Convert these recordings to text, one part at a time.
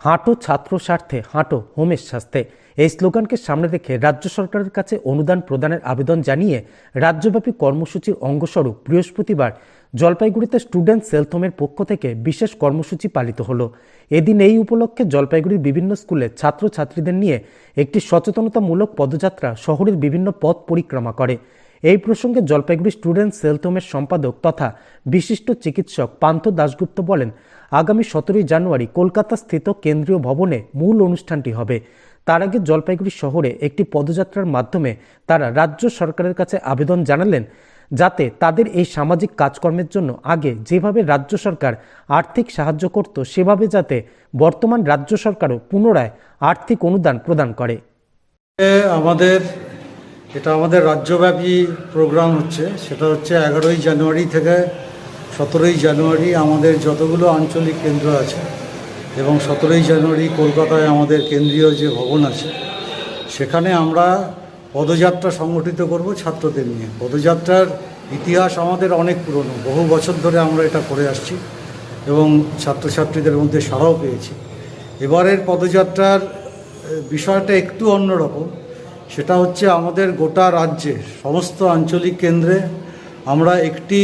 হাঁটো ছাত্র স্বার্থে হাঁটো হোমের স্বাস্থ্যে। এই স্লোগানকে সামনে রেখে রাজ্য সরকারের কাছে অনুদান প্রদানের আবেদন জানিয়ে রাজ্যব্যাপী কর্মসূচির অঙ্গস্বরূপ বৃহস্পতিবার জলপাইগুড়িতে স্টুডেন্ট সেলথমের পক্ষ থেকে বিশেষ কর্মসূচি পালিত হলো। এদিন এই উপলক্ষে জলপাইগুড়ির বিভিন্ন স্কুলে ছাত্রছাত্রীদের নিয়ে একটি সচেতনতামূলক পদযাত্রা শহরের বিভিন্ন পথ পরিক্রমা করে। এই প্রসঙ্গে জলপাইগুড়ি স্টুডেন্ট সেলথমের সম্পাদক তথা বিশিষ্ট চিকিৎসক পান্থ দাশগুপ্ত বলেন, আগামী সতেরোই জানুয়ারি কলকাতা স্থিত কেন্দ্রীয় ভবনে মূল অনুষ্ঠানটি হবে। তার আগে জলপাইগুড়ি শহরে একটি পদযাত্রার মাধ্যমে তারা রাজ্য সরকারের কাছে আবেদন জানালেন যাতে তাদের এই সামাজিক কাজকর্মের জন্য আগে যেভাবে রাজ্য সরকার আর্থিক সাহায্য করত, সেভাবে যাতে বর্তমান রাজ্য সরকারও পুনরায় আর্থিক অনুদান প্রদান করে। আমাদের এটা আমাদের রাজ্যব্যাপী প্রোগ্রাম হচ্ছে। সেটা হচ্ছে এগারোই জানুয়ারি থেকে সতেরোই জানুয়ারি আমাদের যতগুলো আঞ্চলিক কেন্দ্র আছে এবং সতেরোই জানুয়ারি কলকাতায় আমাদের কেন্দ্রীয় যে ভবন আছে, সেখানে আমরা পদযাত্রা সংগঠিত করব ছাত্রদের নিয়ে। পদযাত্রার ইতিহাস আমাদের অনেক পুরনো, বহু বছর ধরে আমরা এটা করে আসছি এবং ছাত্রছাত্রীদের মধ্যে সাড়াও পেয়েছি। এবারের পদযাত্রার বিষয়টা একটু অন্যরকম। সেটা হচ্ছে আমাদের গোটা রাজ্যে, সমস্ত আঞ্চলিক কেন্দ্রে আমরা একটি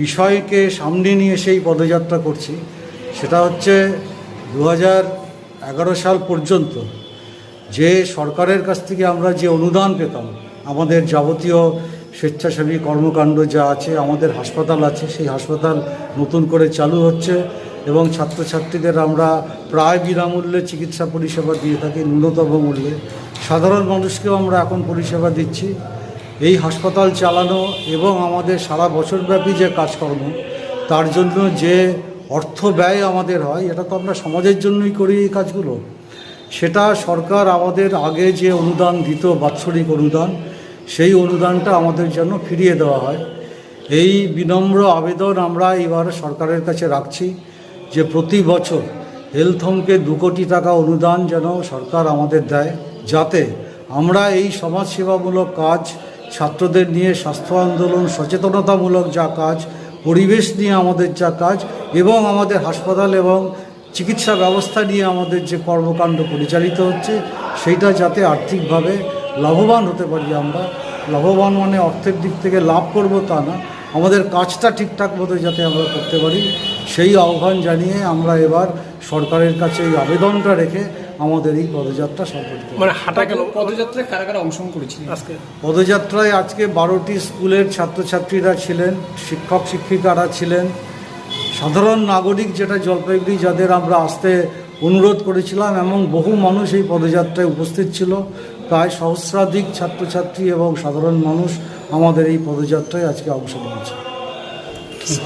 বিষয়কে সামনে নিয়ে সেই পদযাত্রা করছি। সেটা হচ্ছে দু সাল পর্যন্ত যে সরকারের কাছ থেকে আমরা যে অনুদান পেতাম, আমাদের যাবতীয় স্বেচ্ছাসেবী কর্মকাণ্ড যা আছে, আমাদের হাসপাতাল আছে, সেই হাসপাতাল নতুন করে চালু হচ্ছে এবং ছাত্রছাত্রীদের আমরা প্রায় বিনামূল্যে চিকিৎসা পরিষেবা দিয়ে থাকি ন্যূনতম মূল্যে। সাধারণ মানুষকেও আমরা এখন পরিষেবা দিচ্ছি। এই হাসপাতাল চালানো এবং আমাদের সারা বছরব্যাপী যে কাজকর্ম, তার জন্য যে অর্থ ব্যয় আমাদের হয়, এটা তো আমরা সমাজের জন্যই করি এই কাজগুলো। সেটা সরকার আমাদের আগে যে অনুদান দিত, বাৎসরিক অনুদান, সেই অনুদানটা আমাদের জন্য ফিরিয়ে দেওয়া হয়। এই বিনম্র আবেদন আমরা এবার সরকারের কাছে রাখছি যে প্রতি বছর হেলথ হোমকে দু কোটি টাকা অনুদান যেন সরকার আমাদের দেয়, যাতে আমরা এই সমাজসেবামূলক কাজ, ছাত্রদের নিয়ে স্বাস্থ্য আন্দোলন, সচেতনতামূলক যা কাজ, পরিবেশ নিয়ে আমাদের যা কাজ এবং আমাদের হাসপাতাল এবং চিকিৎসা ব্যবস্থা নিয়ে আমাদের যে কর্মকাণ্ড পরিচালিত হচ্ছে, সেইটা যাতে আর্থিকভাবে লাভবান হতে পারি আমরা। লাভবান মানে অর্থের দিক থেকে লাভ করব তা না আমাদের কাজটা ঠিকঠাক মতো যাতে আমরা করতে পারি সেই আহ্বান জানিয়ে আমরা এবার সরকারের কাছে এই আবেদনটা রেখে আমাদের এই পদযাত্রা সংগঠিত মানে হাঁটা কেন? পদযাত্রায় কারা কারা অংশগ্রহণ করেছিলেন? আজকে? পদযাত্রায় আজকে বারোটি স্কুলের ছাত্রছাত্রীরা ছিলেন শিক্ষক শিক্ষিকারা ছিলেন। সাধারণ নাগরিক যেটা জলপাইগুড়ি যাদের আমরা আসতে অনুরোধ করেছিলাম এবং বহু মানুষ এই পদযাত্রায় উপস্থিত ছিল। প্রায় সহস্রাধিক ছাত্রছাত্রী এবং সাধারণ মানুষ আমাদের এই পদযাত্রায় আজকে অংশ নিয়েছে।